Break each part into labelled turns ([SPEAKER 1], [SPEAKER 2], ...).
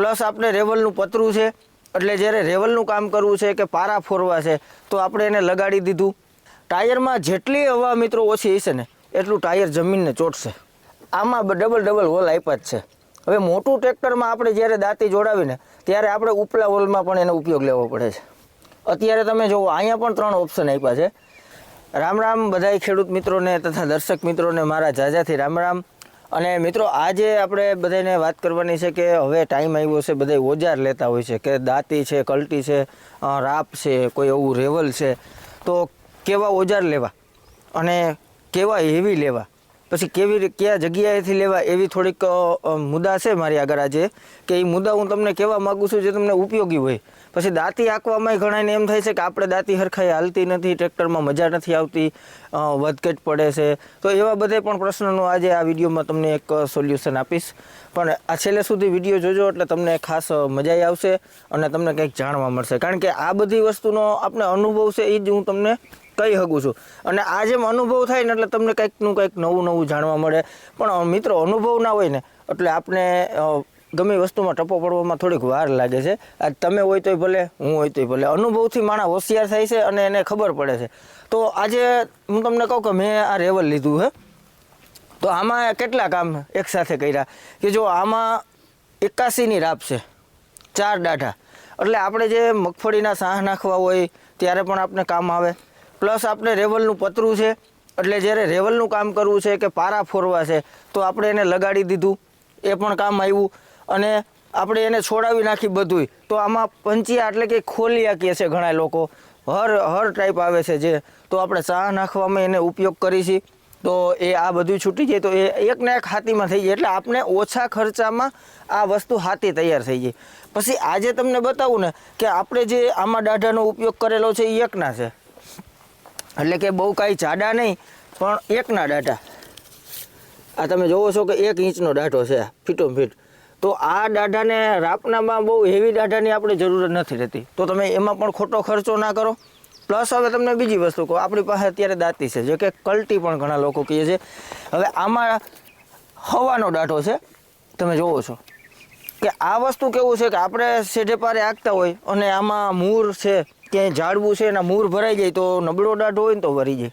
[SPEAKER 1] Plus આપણે રેવલનું પતરું છે, એટલે જ્યારે રેવલનું કામ કરવું છે કે પારા ફોરવા છે, તો આપણે એને લગાડી દીધું. ટાયરમાં જેટલી હવા મિત્રો ઓછી હશે ને, એટલું ટાયર જમીનને ચોટશે. આમાં ડબલ ડબલ હોલ આપ્યા જ છે. હવે મોટું ટ્રેક્ટરમાં આપણે જ્યારે દાંતી જોડાવીને, ત્યારે આપણે ઉપલા હોલમાં પણ એનો ઉપયોગ લેવો પડે છે. અત્યારે તમે જુઓ, અહીંયા પણ ત્રણ ઓપ્શન આપ્યા છે. રામ રામ, બધાય ખેડૂત મિત્રોને તથા દર્શક મિત્રોને મારા જાજાથી રામ રામ. અને મિત્રો, આજે આપણે બધાને વાત કરવાની છે કે હવે ટાઈમ આવ્યો છે બધા ઓજાર લેતા હોય છે કે દાંતી છે, કલટી છે રાપ છે, કોઈ એવું રેવલ છે. તો કેવા ઓજાર લેવા? અને કેવા હેવી લેવા? પછી કેવી કયા જગ્યાએથી લેવા એવી થોડીક મુદ્દા છે મારી આગળ આજે, કે એ મુદ્દા હું તમને કહેવા માગું છું જે તમને ઉપયોગી હોય. પછી દાંતી આંકવામાં ઘણાને એમ થાય છે કે આપણે દાંતી હરખાઈ હાલતી નથી, ટ્રેક્ટરમાં મજા નથી આવતી વધઘટ પડે છે. તો એવા બધે પણ પ્રશ્નનું આજે આ વિડીયોમાં તમને એક સોલ્યુશન આપીશ. પણ આ છેલ્લે સુધી વીડિયો જોજો એટલે તમને ખાસ મજા આવશે અને તમને કંઈક જાણવા મળશે. કારણ કે આ બધી વસ્તુનો આપણે અનુભવ છે એ જ હું તમને કહી શકું છું. અને આ જેમ અનુભવ થાય ને એટલે તમને કંઈકનું કંઈક નવું નવું જાણવા મળે. પણ મિત્રો, અનુભવ ના હોય ને, એટલે આપણે ગમે વસ્તુમાં ટપો પડવામાં થોડીક વાર લાગે છે. આજ તમે હોય તોય ભલે, હું હોય તોય ભલે. અનુભવથી માણસ હોશિયાર થાય છે અને એને ખબર પડે છે. તો આજે હું તમને કહું કે મેં આ રેવલ લીધું છે તો આમાં કેટલા કામ એકસાથે કર્યા? કે જો આમાં એકાસીની રાપ છે, ચાર દાઢા. એટલે આપણે જે મગફળીના સાહ નાખવા હોય, ત્યારે પણ આપણે કામ આવે. પ્લસ આપણે રેવલનું પતરું છે. એટલે જ્યારે રેવલનું કામ કરવું છે કે પારા ફોરવા છે, તો આપણે એને લગાડી દીધું. એ પણ કામ આવ્યું. અને આપણે એને છોડાવી નાખી બધુંય. તો આમાં પંચિયા એટલે કે ખોલિયા કહે છે ઘણા લોકો. હર હર ટાઈપ આવે છે જે. તો આપણે ચા નાખવામાં એને ઉપયોગ કરીશી. તો એ આ બધું છૂટી જાય. તો એ એકને એક હાથીમાં થઈ જાય. એટલે આપણે ઓછા ખર્ચામાં આ વસ્તુ હાથી તૈયાર થઈ જાય. પછી આજે તમને બતાવું ને કે આપણે જે આમાં દાઢાનો ઉપયોગ કરેલો છે એ એકના છે. એટલે કે બહુ કાંઈ જાડા નહીં, પણ એકના ડાટા આ તમે જોવો છો કે એક ઇંચનો ડાટો છે ફીટો ફીટ. તો આ દાઢાને રાપનામાં બહુ હેવી દાઢાની આપણે જરૂરત નથી રહેતી. તો તમે એમાં પણ ખોટો ખર્ચો ના કરો. પ્લસ હવે તમને બીજી વસ્તુ કહો, આપણી પાસે અત્યારે દાંતી છે જે કે કલ્ટી પણ ઘણા લોકો કહે છે. હવે આમાં હવાનો ડાટો છે, તમે જોવો છો. કે આ વસ્તુ કેવું છે કે આપણે સેઢે પારે આગતા હોય અને આમાં મૂર છે ક્યાંય ઝાડવું છે એના મૂર ભરાઈ જાય તો નબળો દાઢો હોય ને તો વરી જાય.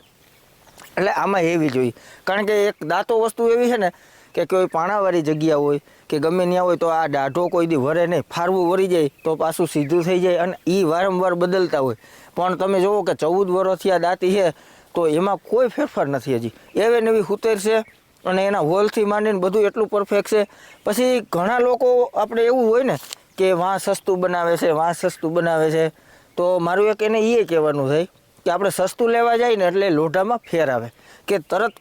[SPEAKER 1] એટલે આમાં એવી જોઈએ કારણ કે એક દાંતો વસ્તુ એવી છે ને કે કોઈ પાણાવાળી જગ્યા હોય કે ગમે ત્યાં હોય તો આ દાઢો કોઈ દી વરે નહીં. ફારવું વરી જાય તો પાછું સીધું થઈ જાય અને એ વારંવાર બદલતા હોય. પણ તમે જુઓ કે ચૌદ વર્ષથી આ દાંતી છે તો એમાં કોઈ ફેરફાર નથી હજી. એવે નવી હુતેર છે અને એના હોલથી માંડીને બધું એટલું પરફેક્ટ છે. પછી ઘણા લોકો આપણે એવું હોય ને કે વાં સસ્તું બનાવે છે વાં સસ્તું બનાવે છે. તો મારું એક એને એ કહેવાનું થાય કે આપણે સસ્તું લેવા જાય ને એટલે લોઢામાં ફેર આવે. કે તરત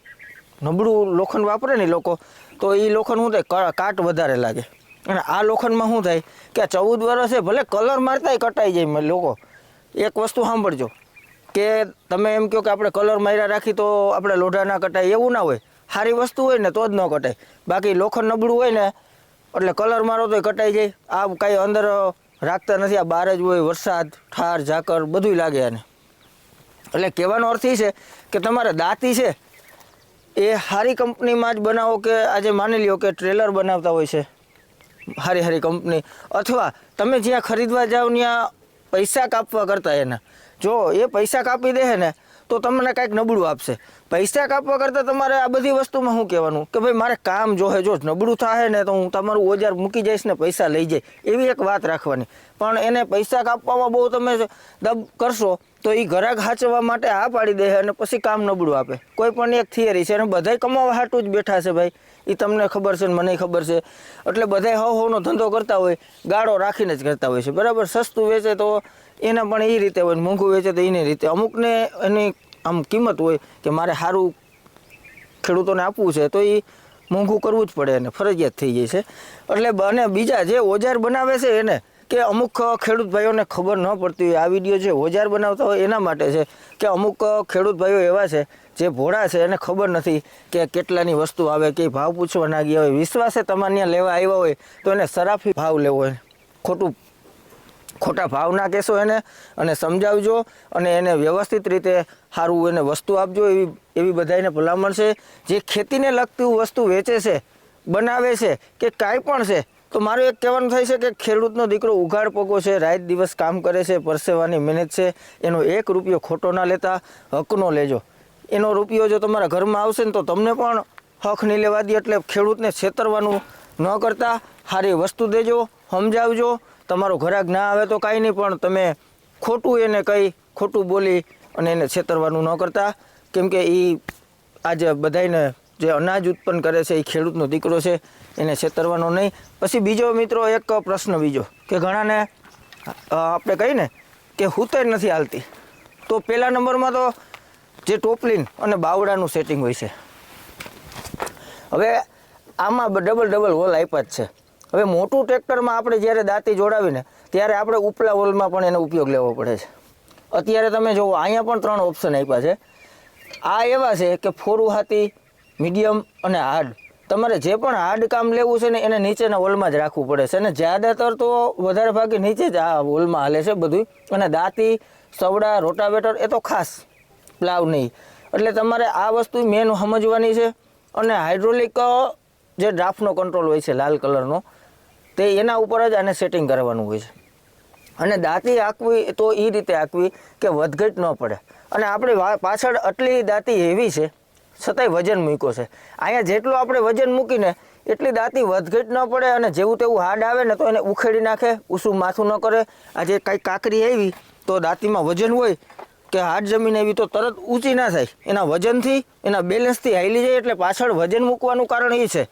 [SPEAKER 1] નબળું લોખંડ વાપરે ને લોકો, તો એ લોખંડ શું થાય? કાટ વધારે લાગે. અને આ લોખંડમાં શું થાય? કે આ ચૌદ વર્ષે ભલે કલર મારતાય કટાઈ જાય લોકો. એક વસ્તુ સાંભળજો. કે તમે એમ કહો કે આપણે કલર માર્યા રાખી તો આપણે લોઢા ના કટાય, એવું ના હોય. સારી વસ્તુ હોય ને તો જ ન કટાય. બાકી લોખંડ નબળું હોય ને એટલે કલર મારો તો કટાઈ જાય. આ કાંઈ અંદર રાખતા નથી. આ બહાર જ હોય, વરસાદ, ઠાર ઝાકર બધુંય લાગે આને. એટલે કહેવાનો અર્થ એ છે કે તમારે દાંતી છે એ સારી કંપનીમાં જ બનાવો કે આજે માની લ્યો કે ટ્રેલર બનાવતા હોય છે. સારી સારી કંપની. અથવા તમે જ્યાં ખરીદવા જાઓ ત્યાં પૈસા કાપવા કરતા એના. જો એ પૈસા કાપી દે ને તો તમને કાંઈક નબળું આપશે. પૈસા કાપવા કરતાં તમારે આ બધી વસ્તુમાં શું કહેવાનું? કે ભાઈ, મારે કામ જો હે, જો નબળું થાય ને તો હું તમારું ઓજાર મૂકી જઈશ ને પૈસા લઈ જાય. એવી એક વાત રાખવાની. પણ એને પૈસા કાપવામાં બહુ તમે દબ કરશો, તો એ ઘરાક હાચવા માટે આ પાડી દે અને પછી કામ નબળું આપે. કોઈ પણ એક થિયરી છે અને બધાય કમાવા હાટું જ બેઠા છે ભાઈ. એ તમને ખબર છે ને, મને ખબર છે. એટલે બધાય હવ હવનો ધંધો કરતા હોય, ગાળો રાખીને જ કરતા હોય છે. બરાબર? સસ્તું વેચે તો એને પણ એ રીતે હોય મોંઘું વેચે તો એની રીતે. અમુકને એની આમ કિંમત હોય કે મારે સારું ખેડૂતોને આપવું છે, તો એ મોંઘું કરવું જ પડે એને ફરજિયાત થઈ જાય છે. એટલે અને બીજા જે ઓજાર બનાવે છે એને, કે અમુક ખેડૂત ભાઈઓને ખબર ન પડતી હોય, આ વીડિયો જે ઓજાર બનાવતા હોય એના માટે છે, કે અમુક ખેડૂત ભાઈઓ એવા છે, જે ભોળા છે, એને ખબર નથી કે કેટલાની વસ્તુ આવે, કે ભાવ પૂછવા ના ગયા હોય. વિશ્વાસે તમારે ત્યાં લેવા આવ્યા હોય, તો એને સરાફી ભાવ લેવો હોય, ખોટું ખોટા ભાવ ના કહેશો એને અને સમજાવજો અને એને વ્યવસ્થિત રીતે સારું એને વસ્તુ આપજો એવી એવી બધાને ભલામણ છે. જે ખેતીને લગતી વસ્તુ વેચે છે, બનાવે છે કે કાંઈ પણ છે, તો મારું એક કહેવાનું થાય છે કે ખેડૂતનો દીકરો ઉઘાડ પગો છે, રાત દિવસ કામ કરે છે, પરસેવાની મહેનત છે, એનો એક રૂપિયો ખોટો ના લેતા હકનો લેજો. એનો રૂપિયો જો તમારા ઘરમાં આવશે ને તો તમને પણ હક નહીં લેવા દે એટલે ખેડૂતને છેતરવાનું ન કરતા. સારી વસ્તુ દેજો, સમજાવજો તમારો ઘરાક ના આવે તો કાંઈ નહીં, પણ તમે ખોટું એને કહી ખોટું બોલી અને એને છેતરવાનું ન કરતા. કેમ કે એ આજે બધાને જે અનાજ ઉત્પન્ન કરે છે એ ખેડૂતનો દીકરો છે, એને છેતરવાનો નહીં. પછી બીજો મિત્રો એક પ્રશ્ન બીજો, કે ઘણાને આપણે કહીએ ને કે હુતર નથી હાલતી. તો પહેલા નંબરમાં તો જે ટોપલીન અને બાવડાનું સેટિંગ હોય છે. હવે આમાં ડબલ ડબલ હોલ આપ્યા જ છે. હવે મોટું ટ્રેક્ટરમાં આપણે જ્યારે દાંતી જોડાવીને, ત્યારે આપણે ઉપલા વોલમાં પણ એનો ઉપયોગ લેવો પડે છે. અત્યારે તમે જુઓ, અહીંયા પણ ત્રણ ઓપ્શન આપ્યા છે. આ એવા છે કે ફોરું હાથી મીડિયમ અને હાર્ડ. તમારે જે પણ હાર્ડ કામ લેવું છે ને, એને નીચેના હોલમાં જ રાખવું પડે છે. અને જ્યાદાતર તો વધારે ભાગે નીચે જ આ હોલમાં હાલે છે બધું અને દાંતી, સવડા, રોટાવેટર એ તો ખાસ પ્લાવ નહીં. એટલે તમારે આ વસ્તુ મેન સમજવાની છે. અને હાઇડ્રોલિક જે ડ્રાફ્ટનો કંટ્રોલ હોય છે, લાલ કલરનો તે એના ઉપર જ આને સેટિંગ કરવાનું હોય છે. અને દાંતી આંકવી તો એ રીતે આંકવી કે વધઘટ ન પડે. અને આપણે પાછળ આટલી દાંતી હેવી છે, છતાંય વજન મૂક્યો છે. અહીંયા જેટલું આપણે વજન મૂકીને એટલી દાંતી વધઘટ ન પડે અને જેવું તેવું હાડ આવે ને તો એને ઉખેડી નાખે ઊસું માથું ન કરે. આજે કાંઈ કાંકરી આવી તો દાંતીમાં વજન હોય કે હાડ જમીન આવી તો તરત ઊંચી ના થાય. એના વજનથી, એના બેલેન્સથી હાઈલી જાય એટલે પાછળ વજન મૂકવાનું કારણ એ છે.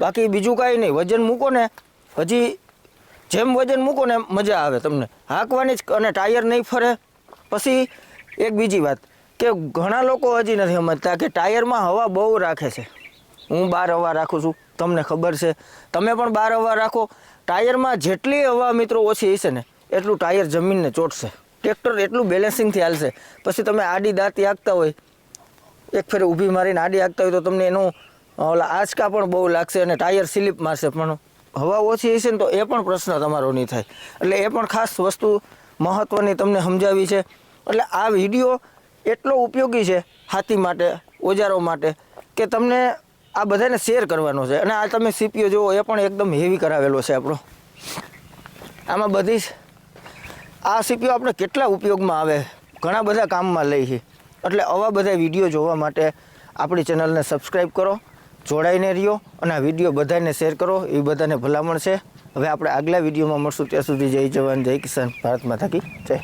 [SPEAKER 1] બાકી બીજું કાંઈ નહીં. વજન મૂકો ને હજી જેમ વજન મૂકો ને મજા આવે તમને. હાંકવાની જ અને ટાયર નહીં ફરે. પછી એક બીજી વાત, કે ઘણા લોકો હજી નથી સમજતા કે ટાયરમાં હવા બહુ રાખે છે. હું બાર હવા રાખું છું, તમને ખબર છે. તમે પણ બાર હવા રાખો. ટાયરમાં જેટલી હવા મિત્રો ઓછી હશે ને, એટલું ટાયર જમીનને ચોટશે. ટ્રેક્ટર એટલું બેલેન્સિંગથી હાલશે. પછી તમે આડી દાંતી આગતા હોય, એક ફેરે ઊભી મારીને આડી આગતા હોય તો તમને એનું ઓલા આંચકા પણ બહુ લાગશે અને ટાયર સ્લીપ મારશે પણ. હવા ઓછી હશે ને તો એ પણ પ્રશ્ન તમારો નહીં થાય. એટલે એ પણ ખાસ વસ્તુ મહત્ત્વની તમને સમજાવી છે. એટલે આ વીડિયો એટલો ઉપયોગી છે હાથી માટે, ઓજારો માટે, કે તમને આ બધાને શેર કરવાનો છે. અને આ તમે સીપીઓ જુઓ, એ પણ એકદમ હેવી કરાવેલો છે આપણો. આમાં બધી આ સીપીઓ આપણે કેટલા ઉપયોગમાં આવે? ઘણા બધા કામમાં લઈ છે એટલે આવા બધા વીડિયો જોવા માટે આપણી ચેનલને સબસ્ક્રાઈબ કરો. જોડાઈને રહ્યો અને આ વીડિયો બધાને શેર કરો, એ બધાને ભલામણ છે. હવે આપણે આગલા વિડીયોમાં મળશું. ત્યાં સુધી જય જવાન, જય કિસાન, ભારત માતા કી જય.